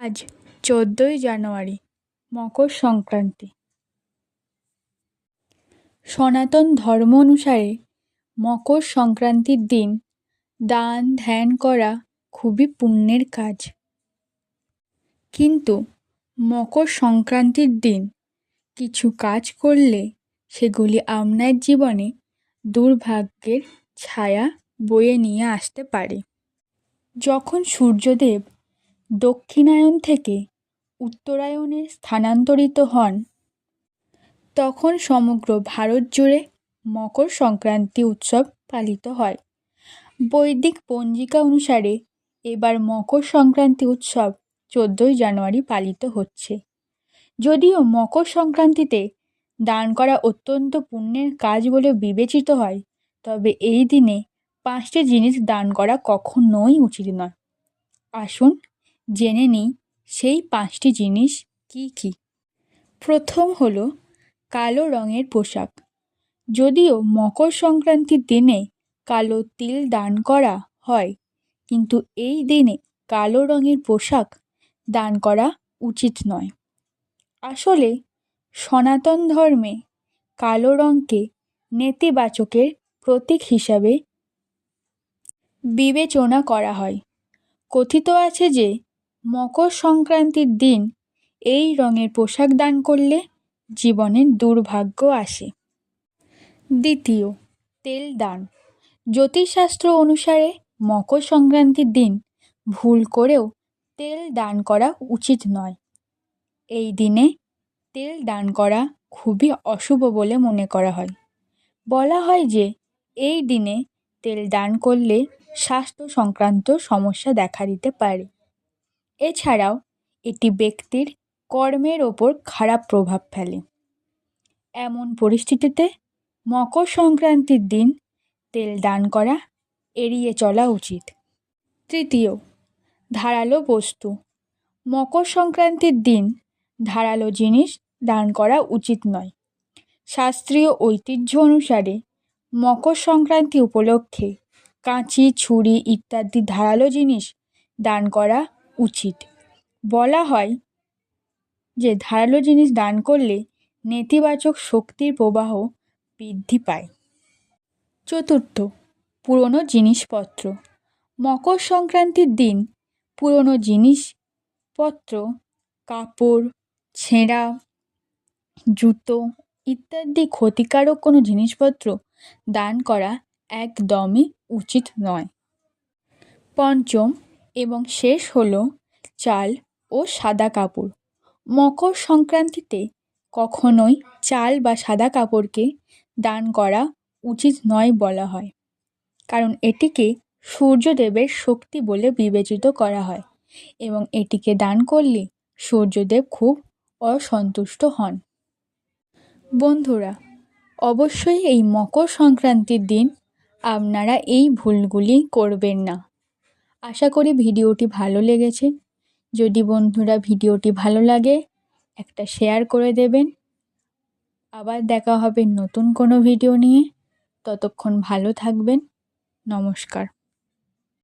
আজ চোদ্দোই জানুয়ারি, মকর সংক্রান্তি। সনাতন ধর্ম অনুসারে মকর সংক্রান্তির দিন দান, ধ্যান করা খুবই পুণ্যের কাজ। কিন্তু মকর সংক্রান্তির দিন কিছু কাজ করলে সেগুলি আপনার জীবনে দুর্ভাগ্যের ছায়া বয়ে নিয়ে আসতে পারে। যখন সূর্যদেব দক্ষিণায়ন থেকে উত্তরায়ণে স্থানান্তরিত হন। তখন সমগ্র ভারত জুড়ে মকর সংক্রান্তি উৎসব পালিত হয়। বৈদিক পঞ্জিকা অনুসারে এবার মকর সংক্রান্তি উৎসব চোদ্দোই জানুয়ারি পালিত হচ্ছে। যদিও মকর সংক্রান্তিতে দান করা অত্যন্ত পুণ্যের কাজ বলে বিবেচিত হয়, তবে এই দিনে পাঁচটি জিনিস দান করা কখনোই উচিত নয়। আসুন জেনে নিই, সেই পাঁচটি জিনিস কী কী? প্রথম হলো কালো রঙের পোশাক। যদিও মকর সংক্রান্তির দিনে কালো তিল দান করা হয়, কিন্তু এই দিনে কালো রঙের পোশাক দান করা উচিত নয়। আসলে সনাতন ধর্মে কালো রঙকে নেতিবাচকের প্রতীক হিসাবে বিবেচনা করা হয়। কথিত আছে যে মকর সংক্রান্তির দিন এই রঙের পোশাক দান করলে জীবনের দুর্ভাগ্য আসে। দ্বিতীয়, তেল দান। জ্যোতিষশাস্ত্র অনুসারে মকর সংক্রান্তির দিন ভুল করেও তেল দান করা উচিত নয়। এই দিনে তেল দান করা খুবই অশুভ বলে মনে করা হয়। বলা হয় যে এই দিনে তেল দান করলে স্বাস্থ্য সংক্রান্ত সমস্যা দেখা দিতে পারে। এছাড়াও, এটি ব্যক্তির কর্মের ওপর খারাপ প্রভাব ফেলে। এমন পরিস্থিতিতে মকর সংক্রান্তির দিন তেল দান করা এড়িয়ে চলা উচিত। তৃতীয়, ধারালো বস্তু। মকর সংক্রান্তির দিন ধারালো জিনিস দান করা উচিত নয়। শাস্ত্রীয় ঐতিহ্য অনুসারে মকর সংক্রান্তি উপলক্ষে কাঁচি, ছুরি ইত্যাদি ধারালো জিনিস দান করা উচিত। বলা হয় যে, ধারালো জিনিস দান করলে নেতিবাচক শক্তির প্রবাহ বৃদ্ধি পায়। চতুর্থ, পুরনো জিনিসপত্র। মকর সংক্রান্তির দিন পুরনো জিনিসপত্র, কাপড়, ছেঁড়া, জুতো ইত্যাদি ক্ষতিকারক কোনো জিনিসপত্র দান করা একদমই উচিত নয়। পঞ্চম এবং শেষ হলো চাল ও সাদা কাপড়। মকর সংক্রান্তিতে কখনোই চাল বা সাদা কাপড়কে দান করা উচিত নয় বলা হয়, কারণ এটিকে সূর্যদেবের শক্তি বলে বিবেচিত করা হয় এবং এটিকে দান করলে সূর্যদেব খুব অসন্তুষ্ট হন। বন্ধুরা, অবশ্যই এই মকর সংক্রান্তির দিন আপনারা এই ভুলগুলি করবেন না। আশা করি ভিডিওটি ভালো লেগেছে। যদি বন্ধুরা ভিডিওটি ভালো লাগে, একটা শেয়ার করে দেবেন। আবার দেখা হবে নতুন কোনো ভিডিও নিয়ে। ততক্ষণ ভালো থাকবেন। নমস্কার।